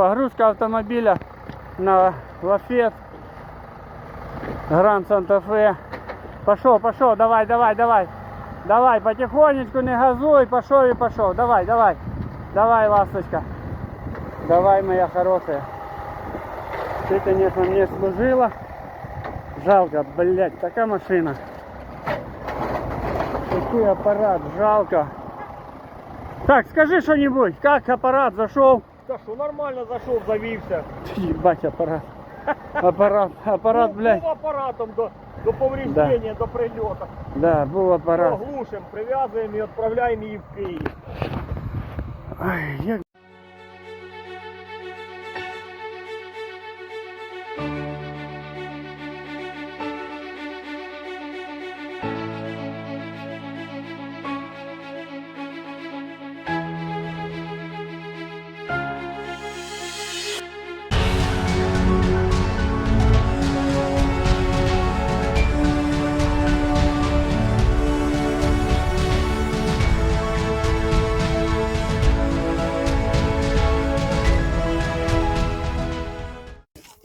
Погрузка автомобиля на лафет. Гранд Санта-Фе. Пошел, пошел, давай, давай, давай. Давай, потихонечку, не газуй, пошел и пошел. Давай, давай. Давай, ласточка. Давай, моя хорошая. Ты, конечно, мне служила. Жалко, блядь, такая машина. Какой аппарат, жалко. Так, скажи что-нибудь, как аппарат зашел? Та що, нормально зайшов, завівся. Ебать, аппарат. Аппарат, аппарат, Ну, блядь. Був апаратом до, до повреждення, до прильоту. Да, був аппарат. Глушимо, прив'язуємо і відправляємо її в Київ. Ай, як...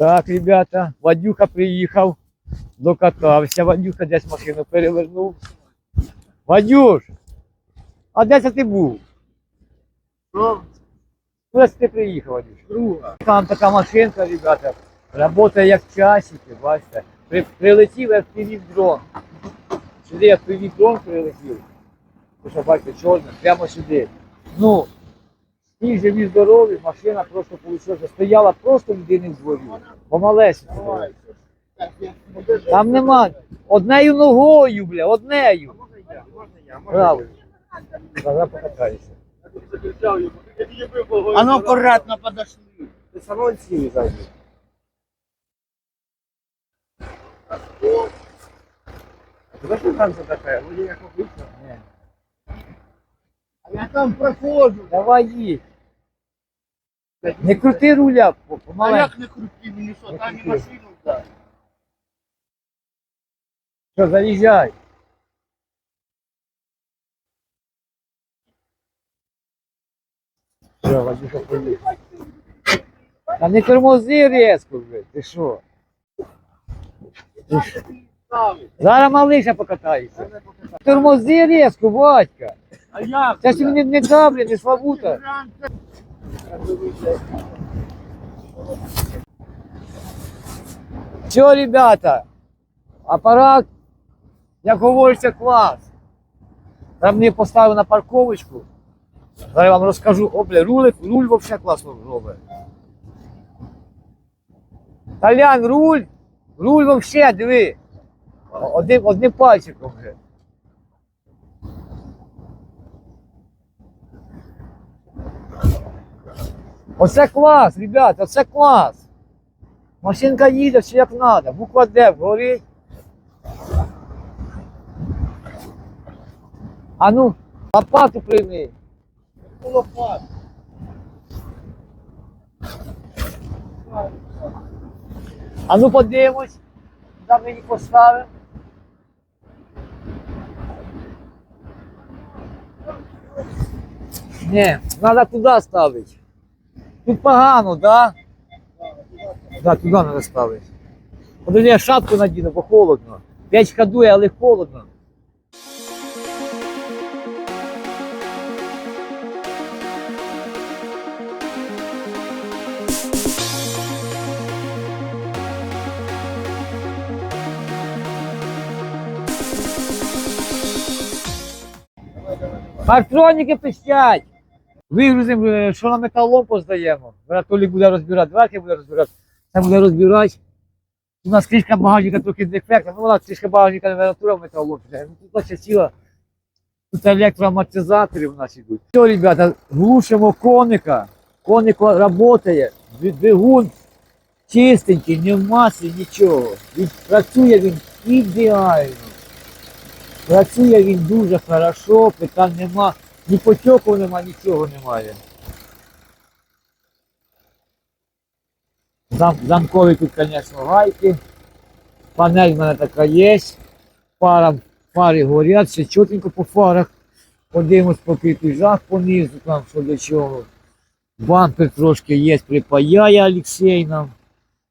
Так, ребята, Вадюха приїхав, докатався. Вадюха десь машину перевернув. Вадюш, а де це ти був? Що? Куди ти приїхав, Вадюш? Друга. Там така машинка, ребята, працює як часики, бачите. При, прилетів FPV дрон. Сюди FPV дрон прилетів. Ви що бачите, чорний, прямо сюди. Ну, всі живі здорові, машина просто вийшла, стояла просто людини в дворі. Помалесенько. Там нема. Однею ногою, бля, однею. Правильно. Зараз покатаюся. А ну акуратно подошли. Ти салон сіли зайди. Ти там така? Вроді як обично. Ні. А я там проходжу. Давай їдь. Не крути руля, А помаленьку. як не крути мені що, там і крути. машину вдар. Що, заїжджай. Все, Вадюша поїхав. Та не тормози різко вже, ти що? Ти що? Зараз малиша покатається. Тормози різко, батька. А як? Це ж не, не каблі, не славута. Все, ребята, апарат, як говориться, клас. Там мені поставив на парковочку. Зараз я вам розкажу, о, бля, руль, руль взагалі класно робить. Толян, руль, руль взагалі, диви. Одним, одним пальчиком вже. Оце клас, ребята, оце клас. Машинка їде, все як треба. Буква Д горить. А ну, лопату прийми. Лопат. А ну подивимось. Там мені поставимо. Ні, треба туди ставити. Тут погано, да? Да, туди треба ставити. Подожди, я шапку надіну, бо холодно. Печка дує, але холодно. Партроніки пищать. Вигрузимо, е, що на металолом поздаємо. Зараз буде розбирати, дверки буде розбирати, це буде розбирати. У нас кришка багажника трохи дефектна, ну вона кришка багажника в металолом. Ну, тут ще ціла. Тут електроамортизатори в нас йдуть. Все, ребята, глушимо коника. Коник працює, двигун чистенький, не в маслі, нічого. Він працює він ідеально. Працює він дуже хорошо, питань нема, ні потьоку нема, нічого немає. Зам, замкові тут, звісно, гайки. Панель в мене така є. Пара, фари горять, все чотенько по фарах. Подивимось, поки піжах понизу, там що до чого. Бампер трошки є, припаяє Олексій нам.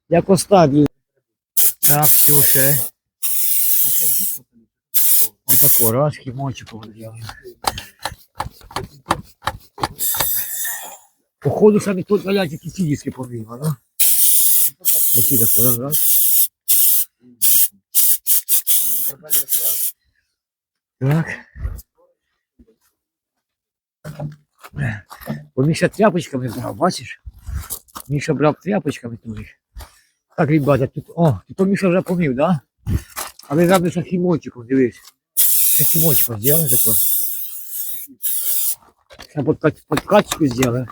Якось так. блін. Так, що ще? Отако, раз, хімончику взяли. Походу самі тут валять які ці диски да? Оці тако, раз, раз. Так. Бо Міша тряпочками брав, бачиш? Міша брав тряпочками туди. Так, ребята, тут, о, тут Міша вже помив, да? А ви зараз хімончиком, дивись. Я хімончиком зробили тако. Я подкачку сделаю.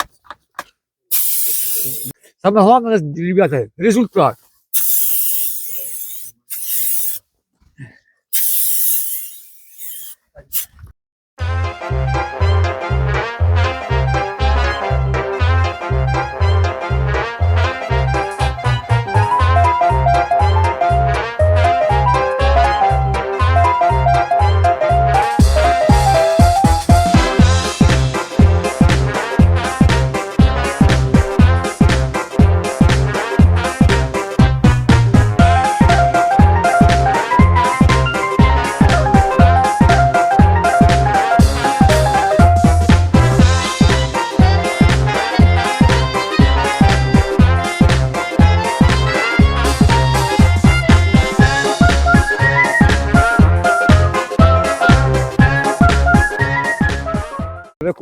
Саме головне, ребята, результат.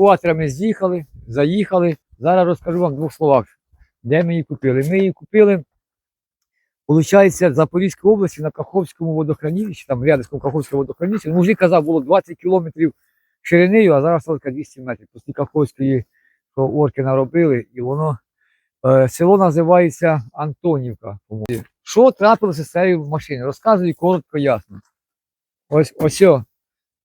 Евакуаторами з'їхали, заїхали. Зараз розкажу вам в двох словах, де ми її купили. Ми її купили, виходить, в Запорізькій області на Каховському водохранилищі, там рядом Каховського водохранилища. Ну, вже казав, було 20 кілометрів шириною, а зараз тільки 200 метрів. Після Каховської, орки наробили, і воно е, село називається Антонівка. Що трапилося з цією машиною? Розказую коротко, ясно. Ось ось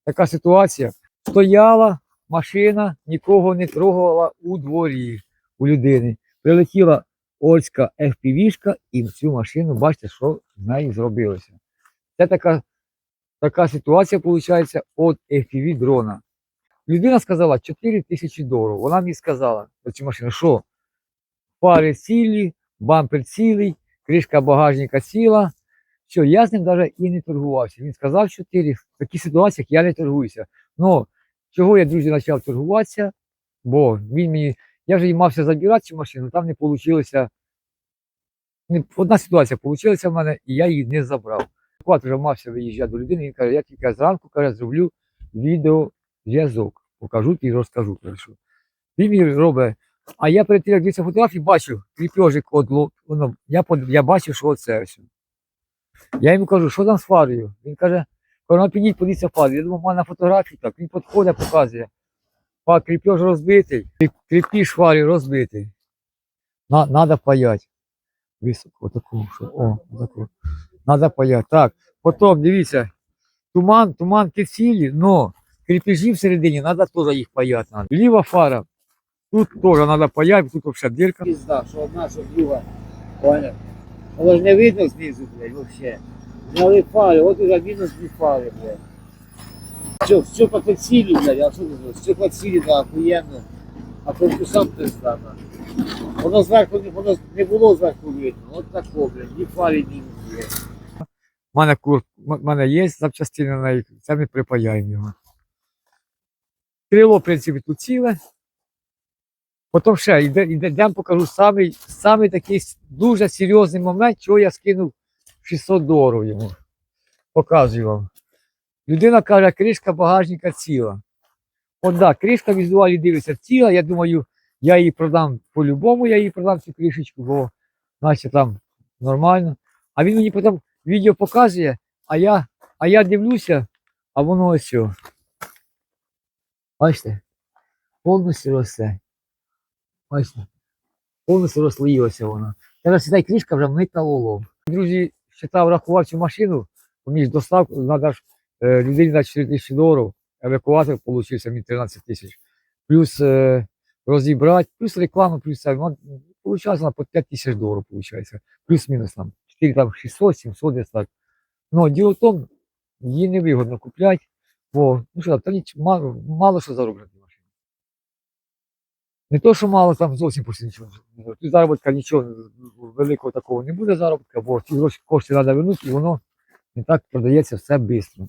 така ситуація. Стояла машина нікого не трогала у дворі у людини. Прилетіла Ольська FPV-шка і цю машину, бачите, що з нею зробилося. Це така, така ситуація, виходить, від FPV дрона. Людина сказала 4 тисячі доларів. Вона мені сказала за цю машину, що фари цілі, бампер цілий, кришка багажника ціла. Все, я з ним навіть і не торгувався. Він сказав 4. В таких ситуаціях я не торгуюся. Но Чого я, друзі, почав торгуватися, бо він мені. Я вже мався забирати цю машину, там не вийшло. Одна ситуація вийшла в мене, і я її не забрав. Квад вже мався виїжджати до людини, він каже, я тільки зранку каже, зроблю відеозв'язок. Покажу і розкажу. Він мені робить. А я перед тим, як дивився фотографії, бачив кріпежик воно, я, я бачив, що це все. Я йому кажу, що там з фарою? Він каже, Коли підіть, подивіться фари. Я думав, в мене фотографії так. Він підходить, показує. Фа, кріпеж розбитий, кріп- кріпіж фарі розбитий. На, надо паять. Високо, отаку, що, о, отаку. Надо паять. Так, потім, дивіться, туман, туманки цілі, но кріпежі всередині, треба теж їх паяти. Надо. Ліва фара, тут теж треба паяти, тут взагалі дірка. Пізда, що одна, що друга. Понял? Ж не видно знизу, блядь, вообще. Зняли фари, от уже мінус дві фари, блядь. Все, все по цілі, блядь, а що ти? Все по цілі, да, охуєнно. А корпусам пизда, да. Воно зверху, воно не було зверху видно. От тако, блядь, ні фари, ні є. У мене, кур, м- мене є запчастини на неї, це ми припаяємо його. Крило, в принципі, тут ціле. Потім ще йде, йде, йдемо покажу самий, самий такий дуже серйозний момент, чого я скинув 600 доларів йому. Показую вам. Людина каже, кришка багажника ціла. От да, кришка візуалі дивиться ціла. Я думаю, я її продам по-любому, я її продам цю кришечку, бо наче там нормально. А він мені потім відео показує, а я, а я дивлюся, а воно ось. що. Бачите? Повністю росте. Бачите? Повністю розслоїлася вона. Зараз ця кришка вже металолом. Друзі, считав, рахував цю машину, поміж доставку, треба ж е, людині на 4 тисячі доларів, евакуатор получився мені 13 тисяч. Плюс е, розібрати, плюс рекламу, плюс це. Ну, Получалось вона по 5 тисяч доларів. Плюс-мінус там. 4, там 600, 700 десь так. Ну, діло в тому, її невигодно купляти, бо, ну що, там мало, мало що зароблять. Не то, що мало там зовсім почти нічого. Заробітка нічого великого такого не буде заробітка, бо ці гроші кошти треба вернути, і воно не так продається все швидко.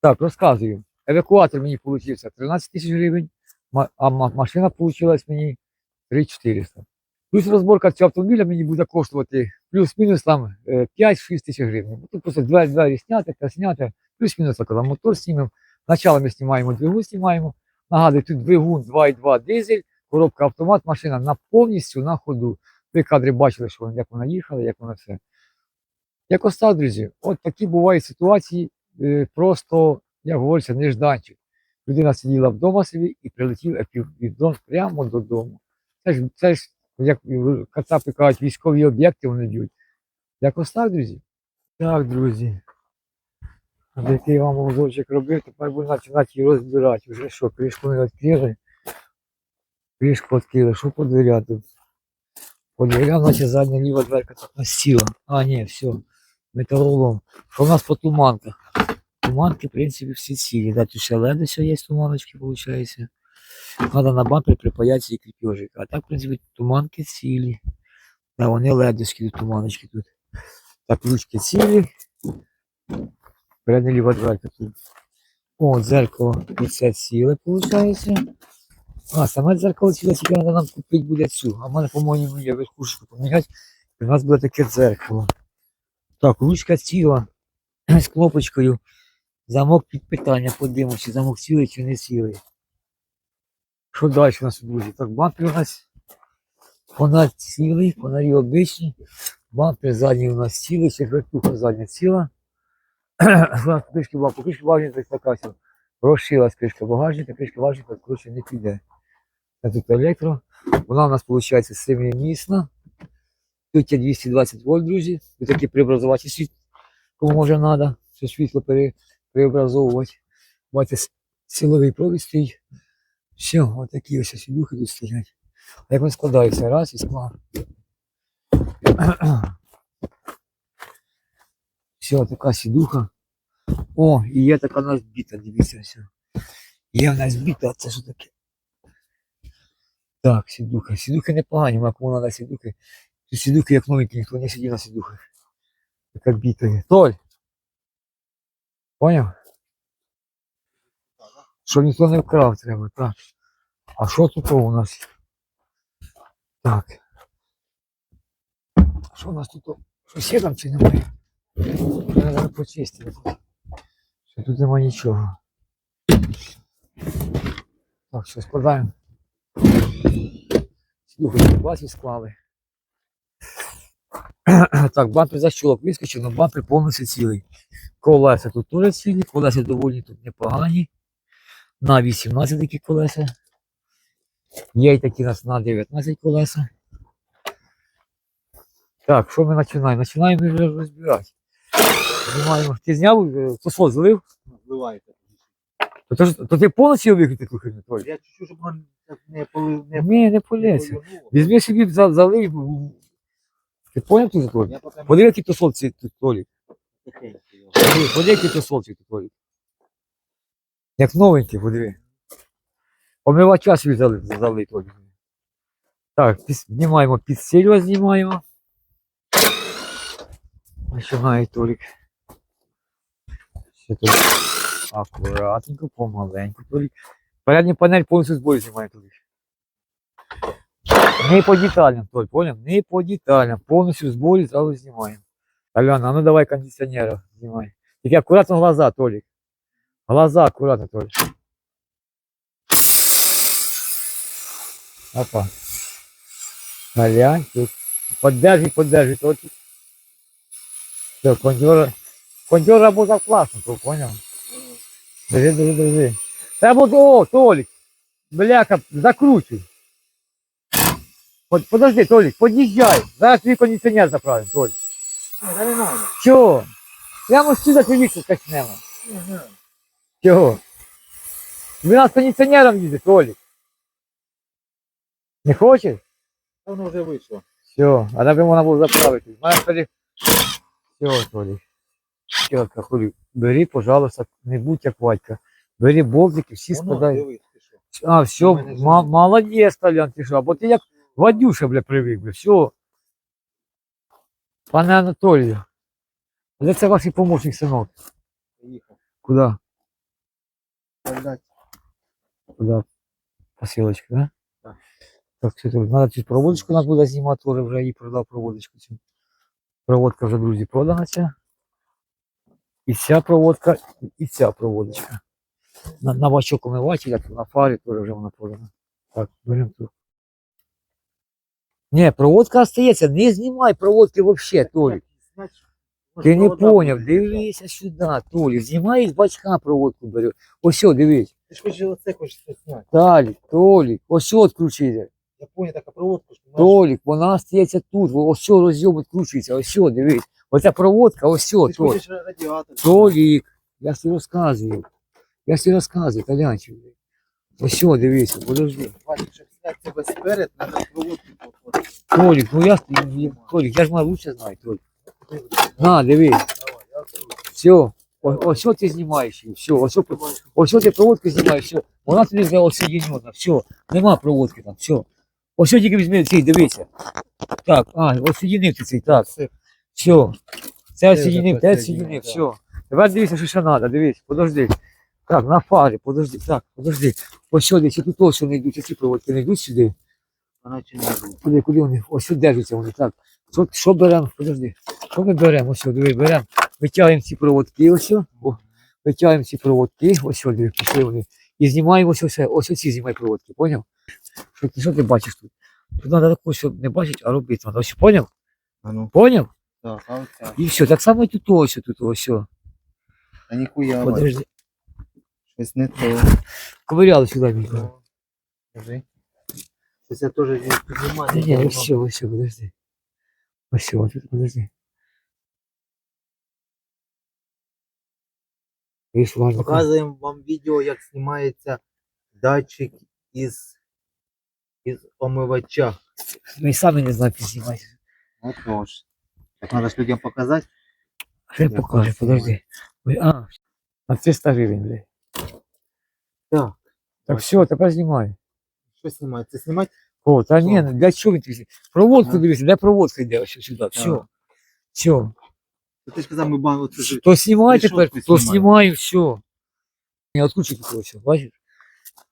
Так, розказую. Евакуатор мені вийшов 13 тисяч гривень, а машина вийшла мені 3400. Плюс розборка цього автомобіля мені буде коштувати плюс-мінус там е, 5-6 тисяч гривень. Тут просто двері, двері зняти, та зняти, плюс-мінус мотор знімемо. Спочатку ми знімаємо двигун, знімаємо. Нагадую, тут двигун 2,2 дизель, коробка автомат, машина на повністю на ходу. Ви кадри бачили, що як вона їхала, як вона все. Якось так, друзі, от такі бувають ситуації, е, просто, як говориться, нежданчик. Людина сиділа вдома собі і прилетів епівдрон прямо додому. Це ж, це ж як кацапи кажуть, військові об'єкти вони б'ють. Якось так, друзі. Так, друзі. Який вам мозочок робив, тепер будемо починати її розбирати. Вже що, кришку не відкрили. Кришку відкрили, що по дверям тут? По дверям, наче задня ліва дверка так насіла. А, ні, все. Металолом. Що у нас по туманках? Туманки, в принципі, всі цілі. Да, тут ще леди все є, туманочки, виходить. Надо на бампер припаяти цей кріпежик. А так, в принципі, туманки цілі. Да, вони тут туманочки тут. Так, ручки цілі. Передня ліва дверка тут. О, дзеркало. І це ціле, виходить. А, саме дзеркало тільки треба нам купити буде цю. А в мене, по-моєму, є верхушку поміняти. І у нас буде таке дзеркало. Так, ручка ціла. З кнопочкою. Замок під питання подивимося, чи замок цілий, чи не цілий. Що далі у нас, друзі? Так, бампер у нас фонарь цілий, фонарі обичні. Бампер задній у нас цілий, четвертуха задня ціла. У нас кришки багажника, кришки багажника розшилась кришка багажника, кришка багажника, коротше, не піде. Електро. Вона у нас виходить семимісна. Тут є 220 вольт, друзі. Тут такі преобразувати світ, кому може треба, це світло преобразовувати. Бачите, силовий провід стоїть. Все, от такі ось сідухи тут стоять. А як вони складаються? Раз і склав. Все, така сідуха. О, і є така у нас біта, дивіться. Є в нас біта, це що таке? Так, сідуха. Сідухи непогані, а кому треба сідухи. Сідухи як новенькі, ніхто не сидів на сідухах. Така біта є. Толь! Поняв? Щоб ніхто не вкрав треба, так. А що тут у нас? Так. Що у нас тут? Щось є там чи немає? Треба почистити. Що тут немає нічого. Так, що складаємо. Слухайте, бачите, склали. Так, бампер защолок вискочив, але бампер повністю цілий. Колеса тут теж цілі, колеса доволі тут непогані. На 18 такі колеса. Є й такі нас на 19 колеса. Так, що ми починаємо? Починаємо вже розбирати. Знімаємо. Ти зняв, е, фосфор злив? Вливайте. То, то, то ти повністю викрити ту херню, Толь? Я чуть-чуть, щоб воно не полив, не Ні, не полється. повернуло. Візьми собі за- залив. Ти поняв тут, Толь? Я поки Подиви, який то солці тут, Толік. тихенько його. Подиви, подиви, який то солці тут, Толік. Як новенький, подиви. Помивача собі залив, залив, Толік. Так, піс- знімаємо підсилювач, знімаємо. Починає Толік. Ще тут акуратненько, помаленьку, Толік. Передня панель повністю з бою знімає Толік. Не по деталям, Толь, понял? Не по деталям. Повністю з бою зразу знімаємо. Аляна, а ну давай кондиционера снимай. Тільки аккуратно глаза, Толик. Глаза аккуратно, Толик. Опа. Глянь, тут. Поддержи, поддержи, Толик. Все, кондер, кондер работал классно, ты понял? Держи, держи, держи. Треба було, о, Толик. Бляха, закручуй. Под, подожди, Толик, подъезжай. Зараз твій кондиціонер заправим, Толик. Ні, та не надо. Чого? Прямо сюди привіку качнемо. Ага. Чого? Ви нас кондиціонером їздить, Толік. Не хочеш? Та Воно вже вийшло. Все, а так можна було заправити. Маєш тоді. Все, Толік. Тьотка, хуй, бери, пожалуйста, не будь як Вадька. Бери болтики, всі складай. А, все, немає. молодець, Толян, ти що, бо ти як Вадюша, бля, привик, бля, все. Пане Анатолію, а де це ваш помощник, синок? Поїхав. Куди? Блядь. Куди? Посилочка, да? Так. Так, все, тут надо цю проводочку нас буде знімати, теж вже її продав проводочку цю. Проводка вже, друзі, продана ця. І ця проводка, і ця проводочка. На, на бачок умивателя, на фарі теж вже вона продана. Так, беремо тут. Ні, проводка остається, не знімай проводки взагалі, Толік. Ти не поняв, дивися сюди, Толік. Знімай з бачка проводку бери. Ось, дивись. Ти ж хочеш оце хочеш зняти. Толік, Толік, ось відключити. Я поняв, така ти Толік, вона остається тут, ось розйом відкручується, ось дивись. Оця проводка, ось Ти ж Толік. я ж тобі розказую. Я ж тобі розказую, Толянчик. Ось що, дивися, подожди. Толік, ну я, Толік, я ж маю лучше знаю, Толік. На, дивись, все. Ось що ти знімаєш, її, все, ось ось що ти проводку знімаєш, все. Вона тобі вже осоєднена, все, нема проводки там, все. Ось що тільки візьми цей, дивися. Так, а, ось соєдинив ти цей, так. Все. Все. Це вже да. все. Тепер дивися, що ще треба, дивись, подожди. Так, на фарі, подожди, так, подожди. Ось сюди, чи тут ось вони йдуть, ці проводки не йдуть сюди. Вона чи не буде. Куди, куди вони? Ось сюди держаться вони, так. Що, що беремо, подожди. Що ми беремо? Ось сюди, беремо. Витягуємо ці проводки, ось сюди. О, витягуємо ці проводки, ось сюди, пішли вони. І знімаємо ось ось, ось оці знімай проводки, поняв? Що, ти- що ти бачиш тут? Тут треба такого, щоб не бачити, а робити. треба. Ось, поняв? А ну, Поняв? так, а оця. І все, так само і тут ось, тут ось. ось. Та ніхуя, бачиш, Подожди. щось не то. Ковиряли сюди мені. Скажи. Ось я теж не піднімаю. Ні, ні, ось, ось, ось, подожди. Ось, ось, тут, подожди. Видиш, важно. Показуємо вам відео, як знімається датчик із, із омивача. Ми самі не знаємо, як знімати. Отож. Так треба ж людям показати. Ще Я покажу, бачу, подожди. Ой, а, на 300 гривень, блядь. Так. Так все, тепер знімай. Що знімати? Це знімати? О, та ні, ну, для чого він тобі? Проводку Ага. дивися, де проводка йде ось сюди, все. Так. Все. Ти ж казав, ми банку оце ж- То знімай Решетку тепер, то знімаю. знімай, все. Не откручуй тут все, бачиш?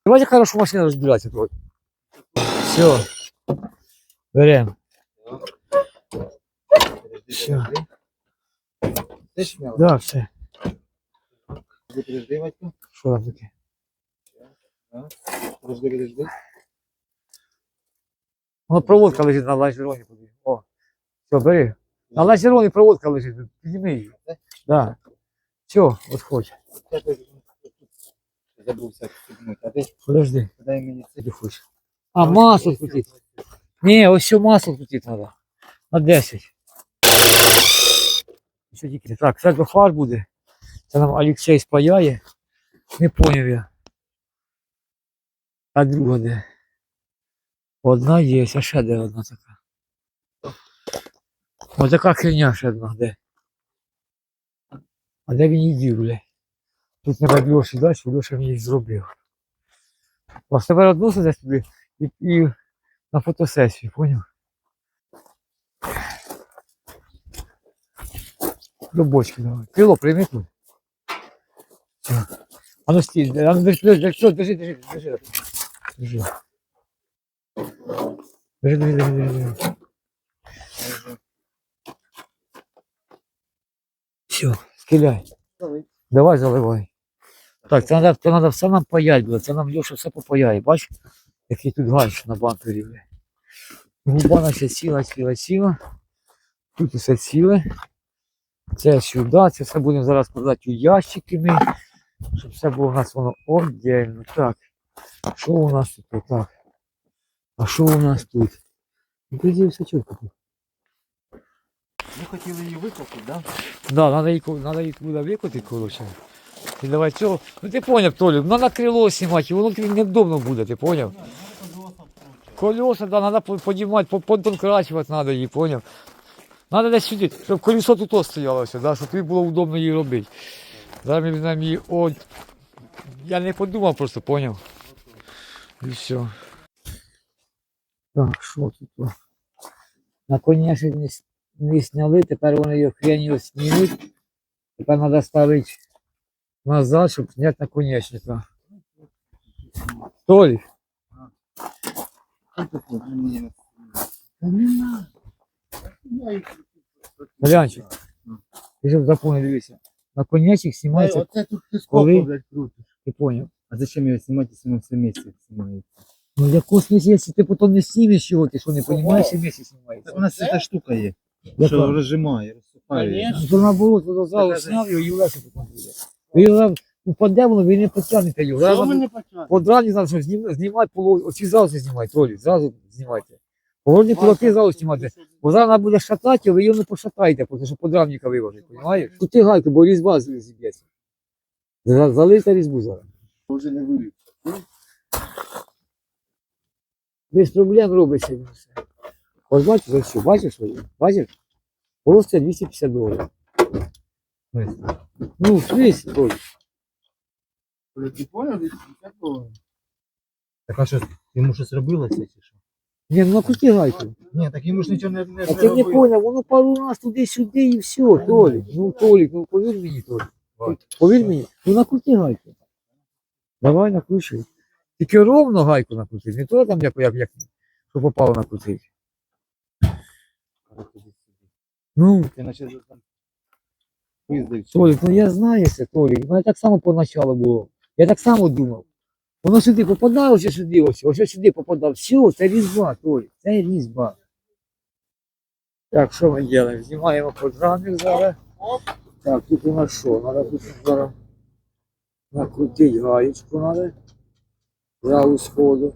Давайте хорошо машину розбирати тут. Все. Берем. Подожди, Всё. подожди. Ти ж зняв? Да, все. Подожди, подожди, Вадько. Що там таке? Подожди, подожди. Воно проводка лежить на лазероні. подивись. О. Все, бери. На лазероні проводка лежить. Підніми її. Да. Все, от хоч. Я теж Забувся підтягнути. А ти Подожди, дай мені це. де хочеш. А, масло крутити. Ні, ось все масло крутити треба. На 10. Що тільки так, це до фар буде. Це нам Олексій спаяє. Не поняв я. А друга де? Одна є, а ще де одна така. Ось така херня ще одна де. А де він її дів, бля? Тут робив Льоші далі, Льоша мені зробив. Ось тепер одну сюди і, і на фотосесію, поняв? До бочки давай. Крило прийми тут. А ну стій, а ну держи, держи, держи, держи, держи. Держи. Держи, держи. Все, скиляй. Давай заливай. Так, це треба, це треба все нам паять, бля. Це нам Льоша все попаяє. Бач, який тут ганч на бампері. Губа наша ціла, ціла, ціла. Тут усе ціле. Це сюди, це все будемо зараз складати у ящики ми, щоб все було у нас воно отдельно. Так. Що у нас тут? Так. А що у нас тут? Ну, все чітко тут. Ми хотіли її викопати, да? Да, надо її, надо її туди викотити, коротше. І давай цього. Ну ти поняв, Толі, ну на крило знімати, воно тобі невдобно буде, ти поняв? Колеса, да, надо по- поднимать, по- надо її, поняв? Надо десь сюди, щоб колесо тут ось стояло, все, да, щоб тобі було удобно її робити. Зараз ми візьмемо її от. Я не подумав просто, поняв? І все. Так, що тут? о? Наконечник не, не сняли, тепер вони його хренью знімуть. Тепер треба ставити назад, щоб зняти наконечника. Толік, Глянчик, ти щоб запомнив, дивися. Наконечник знімається, Оце тут ти сколько, блядь, крутиш. ти поняв. А зачем його знімати, якщо воно все місце знімається? Ну якого смисла, якщо ти потім не знімеш його, ти що не розумієш, і місяць знімається. Так у нас ця штука є, що розжимає, розсипає. Ну, То наоборот, воно зразу зняв його і легше потім буде. Він упаде, воно ви не потягнете його. Зараз вам подрані зараз що знім- знімати, поло- оці зразу знімайте, Толі, зразу знімайте. Поворотні кулаки зразу знімайте. Бо зараз вона буде шатати, ви його не пошатаєте, тому що подрамника виложить, розумієш? Тут ти гайку, бо різьба зіб'ється. За- Залийте різьбу зараз. Вже не виліз. Без проблем робиться все. Ось бачиш, ось що, бачиш, бачиш? Просто 250 доларів. Ну, в смысле? Ти поняв, десь Так а що, йому щось робилося чи що? Ні, ну накрути гайку. Ні, так йому ж нічого не, не, А ти не поняв, воно пару раз туди-сюди і все, Толік. Ну, Толік, ну повір мені, Толік. Повір мені, ну накрути гайку. Давай накручуй. Тільки ровно гайку накрути, не то там як, як, як що попало накрутити. Ну, Ти наче там пиздив. Толік, ну я знаю це, Толік. У мене так само поначалу було. Я так само думав. Воно сюди попадало, ось сюди, ось, ось сюди попадало. Все, це різьба, Толік, це різьба. Так, що ми робимо? Знімаємо подрамник зараз. Так, тут у нас що? Надо тут зараз накрутити гаєчку надо. Праву сходу.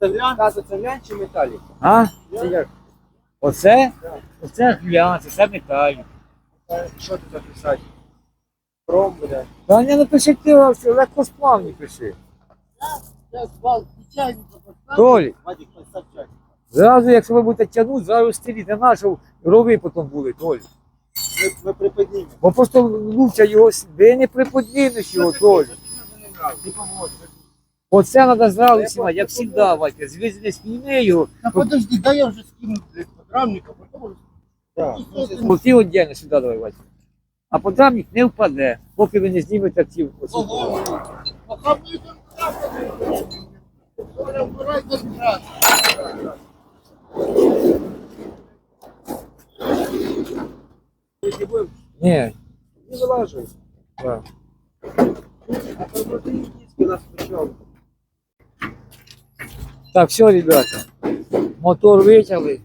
Це глянь, це глянь чи металік? А? Це як? Оце? Оце глянце, це металь. Що ти записати? Пром, блядь. Та не напиши ти легкосплавні пиши. Вадик, постав чай. Зразу, якщо ви будете тягнути, зразу стилі не нашу рови потім були, Толі. Ми, ми приподнімемо. Бо просто лучше його, с- ви не приподнімеш його, Толі. Ти поможеш. Оце треба зразу знімати, як завжди, звідси не сніми його, Та подожди, дай я вже скину, блядь, подрамника, потім... Так. бо ти віддільно сюди давай, Вадька. А подрамник не впаде, поки ви не знімете ці оці. Ні, Не вилажуй. так. А промоти диски нас почав. Так, все, ребята. Мотор витягли.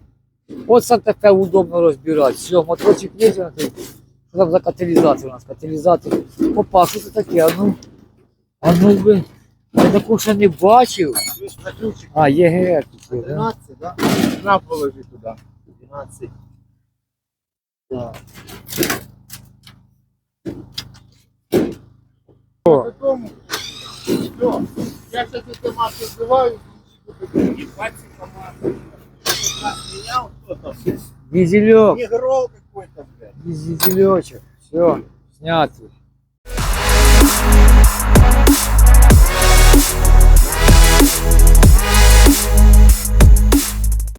От це таке удобно розбирати. Все, моторчик витягнутий. Що там за каталізатор у нас? Каталізатор. Опа, що це таке? А ну. А ну ви. Я такого ще не бачив. Ключик. А, ЄГР тут є, да? 12, да? На, положи туди. 12. Так. О. Потім, все. Я сейчас эти маски сбиваю, 20 команд. Менял кто-то. Дизельок. Негрол какой-то, блядь. Дизелечек. Все, снятый.